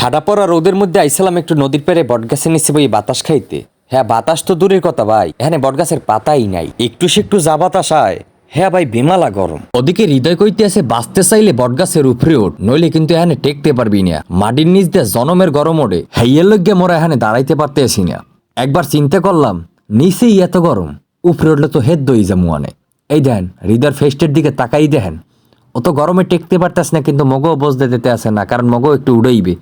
ঠাডা পড়া রোদের মধ্যে আইসালাম একটু নদীর পেরে বটগাছে নিচে বই বাতাস খাইতে। হ্যাঁ বাতাস তো দূরের কথা ভাই, এখানে বটগাছের পাতাই নাই। একটু সে একটু যা বাতাস আয়। হ্যাঁ ভাই, বেমালা গরম। ওদিকে হৃদয় কইতে আছে বাঁচতে চাইলে বটগাছের উপরে ওঠ, নইলে কিন্তু এখানে টেকতে পারবি না। মাটির নিচ দিয়ে জনমের গরম ওঠে। হাইয়ের লগে মোরা এখানে দাঁড়াইতে পারতে আসি না। একবার চিন্তা করলাম, নিচেই এত গরম, উপরে উঠলে তো হেদ দই যামু অনেক। এই দেন হৃদয়ের ফেস্টের দিকে তাকাই দেখেন। ও তো গরমে টেকতে পারতাস না, কিন্তু মগও বসতে দিতে আসে না, কারণ মগও একটু উড়াইবে।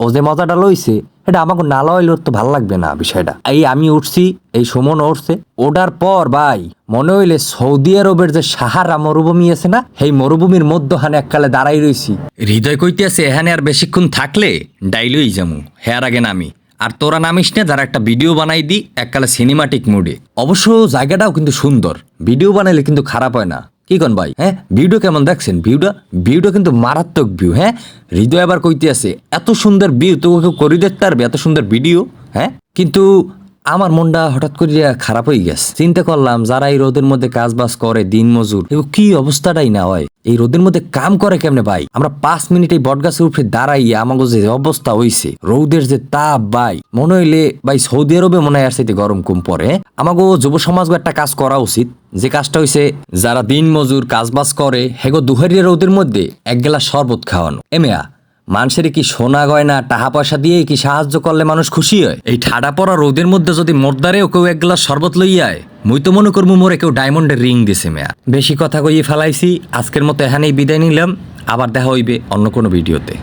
ও যে মজাটা লইছে এটা আমাকে না লইলে তো ভালো লাগবে না বিষয়টা। এই আমি উঠছি, এই সুমন উঠছে। ওঠার পর ভাই, মনে হইলে সৌদি আরবের যে সাহারা মরুভূমি আছে না, সেই মরুভূমির মধ্যখানে এককালে দাঁড়াই রইছি। হৃদয় কইতে আছে এখানে আর বেশিক্ষণ থাকলে ডাইলই যামু, হেয়ার আগে নামি। আর তোরা নামিস না, যারা একটা ভিডিও বানাই দি, এককালে সিনেমাটিক মুডে অবশ্য জায়গাটাও কিন্তু সুন্দর, ভিডিও বানাইলে কিন্তু খারাপ হয় না। কি কন ভাই হ্যাঁ? ভিডিও কেমন দেখছেন? ভিউটা ভিউটা কিন্তু মারাত্মক ভিউ হ্যাঁ? হৃদয় আবার কইতে আছে, এত সুন্দর ভিউ তো কেউ করি দেখতে পারবে, এত সুন্দর ভিডিও হ্যাঁ? কিন্তু আমার মনটা হঠাৎ করে খারাপ হয়ে গেছে। চিন্তা করলাম, যারা এই রোদের মধ্যে কাজ বাজ করে, দিন মজুর কি অবস্থাটাই না হয়? এই রোদের মধ্যে কাম করে কেমনে ভাই? আমরা পাঁচ মিনিট বটগাছের উপরে দাঁড়াইয়া আমাকে যে অবস্থা হইছে, রৌদের যে তাপ ভাই, মনে হইলে ভাই সৌদি আরবে মনে হয় আর সাথে গরম কম পরে আমাকে যুব সমাজ একটা কাজ করা উচিত, যে কাজটা হইছে যারা দিন মজুর কাজ বাজ করে, হেগো দুহারিয়া রোদের মধ্যে এক গেলা শরবত খাওয়ানো। এমেয়া মানুষের কি সোনা গয়না, টাকা পয়সা দিয়ে কি সাহায্য করলে মানুষ খুশি হয়? এই ঠাডা পড়া রোদের মধ্যে যদি মোরদারেও কেউ এক গ্লাস শরবত লইয়ায় মুই তো মনে করব মোরে কেউ ডায়মন্ডের রিং দিছে মেয়া। বেশি কথা কইয়ে ফেলাইছি, আজকের মতো এখানেই বিদায় নিলাম, আবার দেখা হইবে অন্য কোনো ভিডিওতে।